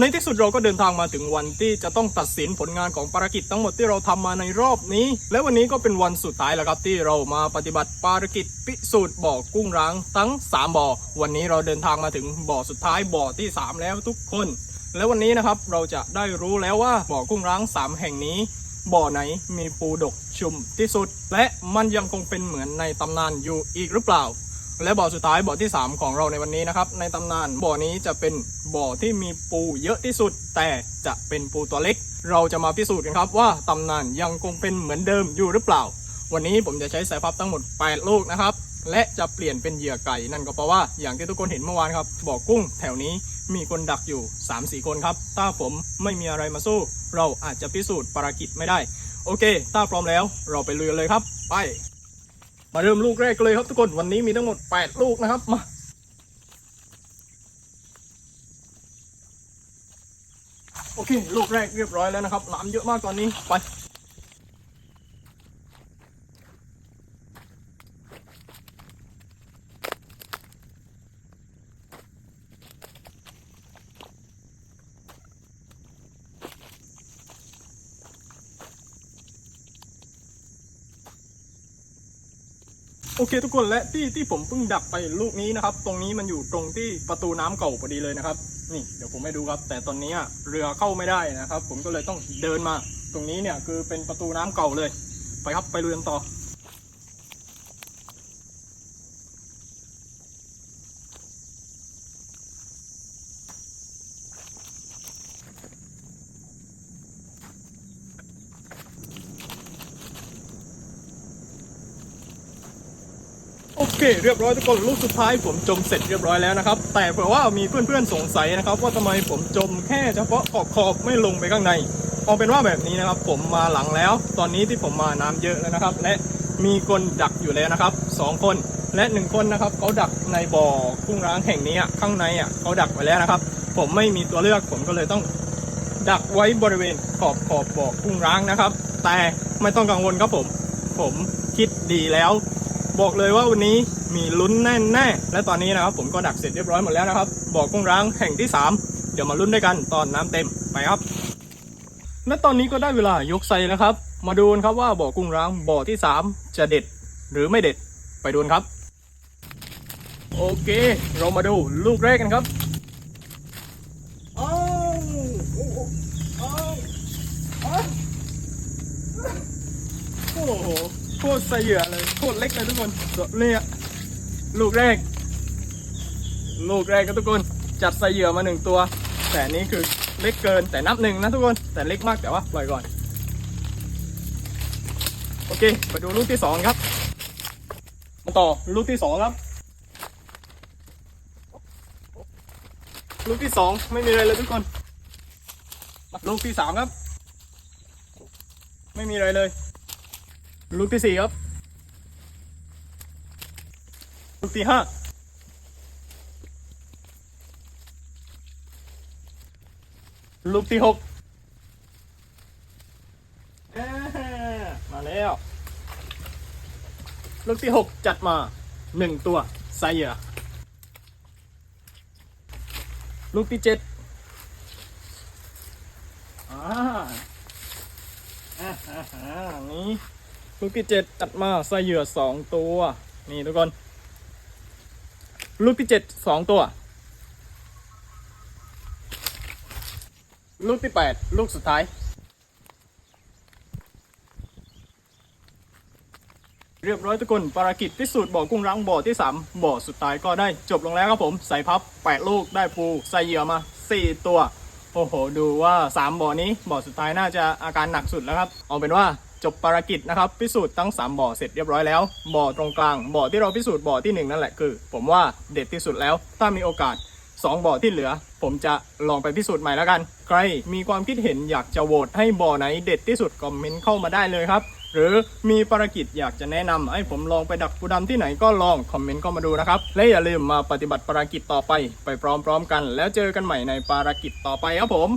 ในที่สุดเราก็เดินทางมาถึงวันที่จะต้องตัดสินผลงานของภารกิจทั้งหมดที่เราทำมาในรอบนี้ และวันนี้ก็เป็นวันสุดท้ายแล้วครับที่เรามาปฏิบัติภารกิจพิสูจน์บ่อกุ้งร้างทั้ง 3 บ่อ วันนี้เราเดินทางมาถึงบ่อสุดท้ายบ่อที่ 3 แล้วทุกคน และวันนี้นะครับเราจะได้รู้แล้วว่าบ่อกุ้งร้าง 3 แห่งนี้ บ่อไหนมีปูดกชุมที่สุด และมันยังคงเป็นเหมือนในตำนานอยู่อีกหรือเปล่า และบ่อสุดท้ายบ่อที่ 3 ของเราในวันนี้นะครับในตำนานบ่อนี้จะเป็นบ่อที่มีปูเยอะที่สุด แต่จะเป็นปูตัวเล็ก เราจะมาพิสูจน์กันครับว่าตำนานยังคงเป็นเหมือนเดิมอยู่หรือเปล่า วันนี้ผมจะใช้สายพับทั้งหมด 8 ลูกนะครับ และจะเปลี่ยนเป็นเหยื่อไก่นั่นก็เพราะว่าอย่างที่ทุกคนเห็นเมื่อวานครับบ่อกุ้งแถวนี้มีคนดักอยู่ 3-4 คนครับถ้าผมไม่มีอะไรมาสู้ เราอาจจะพิสูจน์ภารกิจไม่ได้ โอเค ถ้าพร้อมแล้วเราไปลุยกันเลยครับ ไป มาเริ่มลูกแรกกันเลยครับทุกคนวันนี้มีทั้งหมด 8 ลูกนะครับมาโอเค ลูกแรกเรียบร้อยแล้วนะครับหลามเยอะมากตอนนี้ไป โอเคทุกคนและที่ที่ผมเพิ่งดักไปลูกนี้นะครับ ตรงนี้มันอยู่ตรงที่ประตูน้ำเก่าพอดีเลยนะครับ นี่เดี๋ยวผมให้ดูครับ แต่ตอนนี้เรือเข้าไม่ได้นะครับ ผมก็เลยต้องเดินมา ตรงนี้เนี่ยคือเป็นประตูน้ำเก่าเลย ไปครับไปเรือนต่อ เคเรียบร้อยทุกคนลูกสุดท้ายผมจมเสร็จเรียบร้อยแล้วนะครับ แต่เผื่อว่ามีเพื่อนๆสงสัยนะครับ ว่าทำไมผมจมแค่เฉพาะขอบขอบไม่ลงไปข้างในเอาเป็นว่าแบบนี้นะครับ ผมมาหลังแล้ว ตอนนี้ที่ผมมาน้ำเยอะแล้วนะครับ และมีคนดักอยู่แล้วนะครับสองคนและหนึ่งคนนะครับเขาดักในบ่อกุ้งร้างแห่งนี้อะข้างในอะเขาดักไว้แล้วนะครับ ผมไม่มีตัวเลือกผมก็เลยต้องดักไว้บริเวณขอบขอบบ่อกุ้งร้างนะครับ แต่ไม่ต้องกังวลครับผม ผมคิดดีแล้ว บอกเลยว่าวันนี้มีลุ้นแน่แน่ๆและตอนนี้นะครับผมก็ดักเสร็จเรียบร้อยหมดแล้วนะครับบอกกุ้งร้างแห่งที่ 3 เดี๋ยวมาลุ้นด้วยกันตอนน้ำเต็มไปครับ และตอนนี้ก็ได้เวลายกไซนะครับ มาดูนครับว่าบ่อกุ้งร้างบ่อที่ 3 จะเด็ดหรือไม่เด็ดไปดูนครับ โอเค เรามาดูลูกแรกกันครับโอ้โห โคตรใส่เหยื่อเลยโคตรเล็กเลยทุกคนเนี่ยลูกแรก ลูกแรกก็ทุกคน จัดใส่เหยื่อมาหนึ่งตัว แต่นี้คือเล็กเกินแต่นับหนึ่งนะทุกคน แต่เล็กมากแต่ว่าปล่อยก่อน โอเคมาดูลูกที่สองครับมาต่อลูกที่สองครับ ลูกที่สองไม่มีอะไรเลยทุกคน ลูกที่สามครับ ไม่มีอะไรเลย ลูกที่สี่ครับ ลูกที่ห้าลูกที่หกอ่ามาแล้ว ลูกที่หกจัดมาหนึ่งตัวไซเหยื่อลูกที่เจ็ดอ่าอ่าอ่าอ่านี่ ลูกที่เจ็ดตัดมาใส่เหยื่อสองตัว นี่ทุกคน ลูกที่เจ็ดสองตัว ลูกที่แปดลูกสุดท้าย เรียบร้อยทุกคนภารกิจพิสูจน์บ่อกุ้งร้างบ่อที่ 3 บ่อสุดท้ายก็ได้จบลงแล้วครับผม ใส่พับ 8 ลูกได้ปูใส่เหยื่อมา 4 ตัว โอ้โห ดูว่า 3 บ่อนี้บ่อสุดท้ายน่าจะอาการหนักสุดแล้วครับ เอาเป็นว่า จบภารกิจนะครับพิสูจน์ทั้ง 3 บ่อเสร็จเรียบร้อยแล้ว บ่อตรงกลาง บ่อที่เราพิสูจน์บ่อที่ 1 นั่นแหละคือ ผมว่าเด็ดที่สุดแล้ว ถ้ามีโอกาสสองบ่อที่เหลือ ผมจะลองไปพิสูจน์ใหม่แล้วกัน ใครมีความคิดเห็นอยากจะโหวตให้บ่อไหนเด็ดที่สุดคอมเมนต์เข้ามาได้เลยครับหรือมีภารกิจอยากจะแนะนำให้ผมลองไปดักปูดำที่ไหนก็ลองคอมเมนต์เข้ามาดูนะครับ และอย่าลืมมาปฏิบัติภารกิจต่อไป ไปพร้อมๆกัน แล้วเจอกันใหม่ในภารกิจต่อไปครับผม